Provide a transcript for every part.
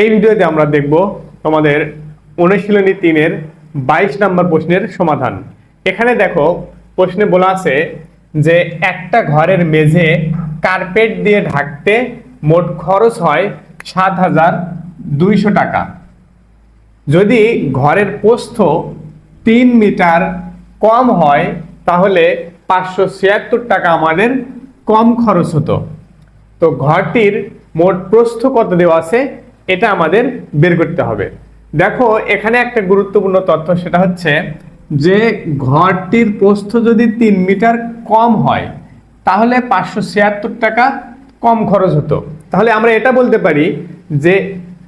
এই ভিডিওতে আমরা দেখব তোমাদের অনুশীলনী তিনের বাইশ নম্বর প্রশ্নের সমাধান। এখানে দেখো প্রশ্নে বলা আছে যে একটা ঘরের মেঝে কার্পেট দিয়ে ঢাকতে মোট খরচ হয় সাত হাজার দুইশো টাকা। যদি ঘরের প্রস্থ তিন মিটার কম হয়, তাহলে পাঁচশো ছিয়াত্তর টাকা আমাদের কম খরচ হতো। তো ঘরটির মোট প্রস্থ কত দেওয়া আছে? এটা আমাদের বের করতে হবে। দেখো, এখানে একটা গুরুত্বপূর্ণ তথ্য, সেটা হচ্ছে যে ঘরটির প্রস্থ যদি তিন মিটার কম হয়, তাহলে পাঁচশো ছিয়াত্তর টাকা কম খরচ হতো। তাহলে আমরা এটা বলতে পারি যে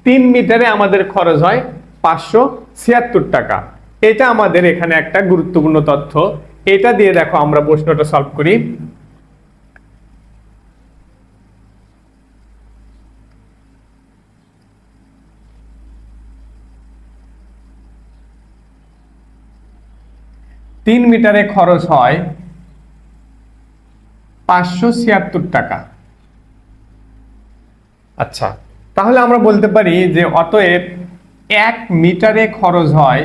তিন মিটারে আমাদের খরচ হয় পাঁচশো ছিয়াত্তর টাকা। এটা আমাদের এখানে একটা গুরুত্বপূর্ণ তথ্য। এটা দিয়ে দেখো, আমরা প্রশ্নটা সলভ করি। তিন মিটারে খরচ হয় পাঁচশো ছিয়াত্তর টাকা। আচ্ছা তাহলে আমরা বলতে পারি যে অতএব এক মিটারে খরচ হয়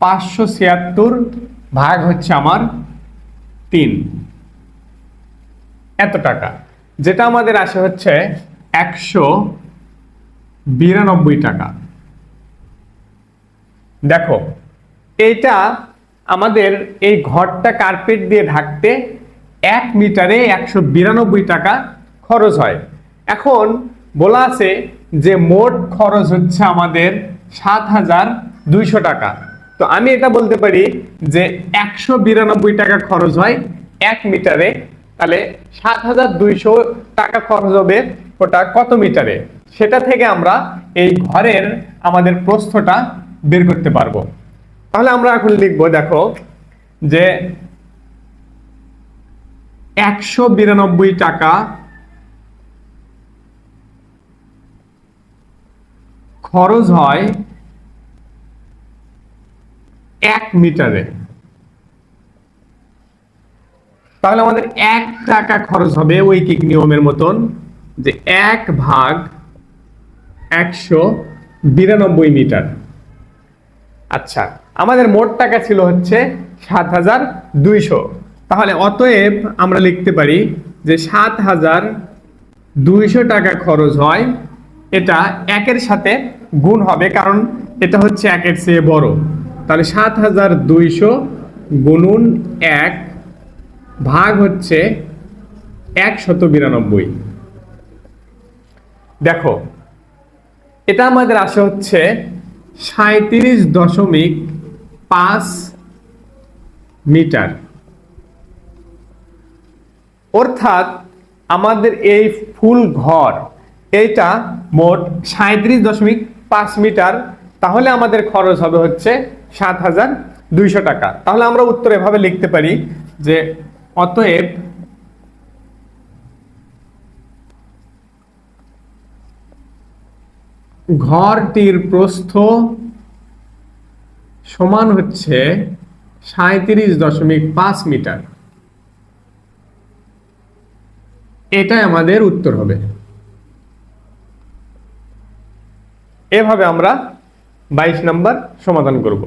পাঁচশো ছিয়াত্তর ভাগ হচ্ছে আমার তিন। এত টাকা, যেটা আমাদের আসে হচ্ছে একশো বিরানব্বই টাকা। দেখো এইটা আমাদের এই ঘরটা কার্পেট দিয়ে ঢাকতে এক মিটারে একশো বিরানব্বই টাকা খরচ হয়। এখন বলা আছে যে মোট খরচ হচ্ছে আমাদের সাত হাজার দুইশো টাকা। তো আমি এটা বলতে পারি যে একশো বিরানব্বই টাকা খরচ হয় এক মিটারে। তাহলে সাত হাজার দুইশো টাকা খরচ হবে ওটা কত মিটারে? সেটা থেকে আমরা এই ঘরের আমাদের প্রস্থটা বের করতে পারব। তাহলে আমরা এখন লিখব, দেখো, যে একশো বিরানব্বই টাকা খরচ হয় এক মিটারে। তাহলে আমাদের এক টাকা খরচ হবে ঐকিক নিয়মের মতন যে এক ভাগ একশো বিরানব্বই মিটার। আচ্ছা আমাদের মোট টাকা ছিল হচ্ছে সাত হাজার দুইশো। তাহলে অতএব আমরা লিখতে পারি যে সাত হাজার দুইশো টাকা খরচ হয়, এটা একের সাথে গুণ হবে, কারণ এটা হচ্ছে একের চেয়ে বড়। তাহলে সাত হাজার দুইশো গুণুন এক ভাগ হচ্ছে একশত বিরানব্বই। দেখো, এটা আমাদের আসে হচ্ছে সাঁত্রিশ দশমিক পাঁচ মিটার। অর্থাৎ আমাদের এই ফুল ঘর, এইটা মোট সাঁত্রিশ দশমিক পাঁচ মিটার। তাহলে আমাদের খরচ হবে হচ্ছে সাত হাজার দুইশো টাকা। তাহলে আমরা উত্তর এভাবে লিখতে পারি যে অতএব ঘরটির প্রস্থ সমান হচ্ছে সাঁত্রিশ দশমিক পাঁচ মিটার। এটাই আমাদের উত্তর হবে। এভাবে আমরা বাইশ নাম্বার সমাধান করব।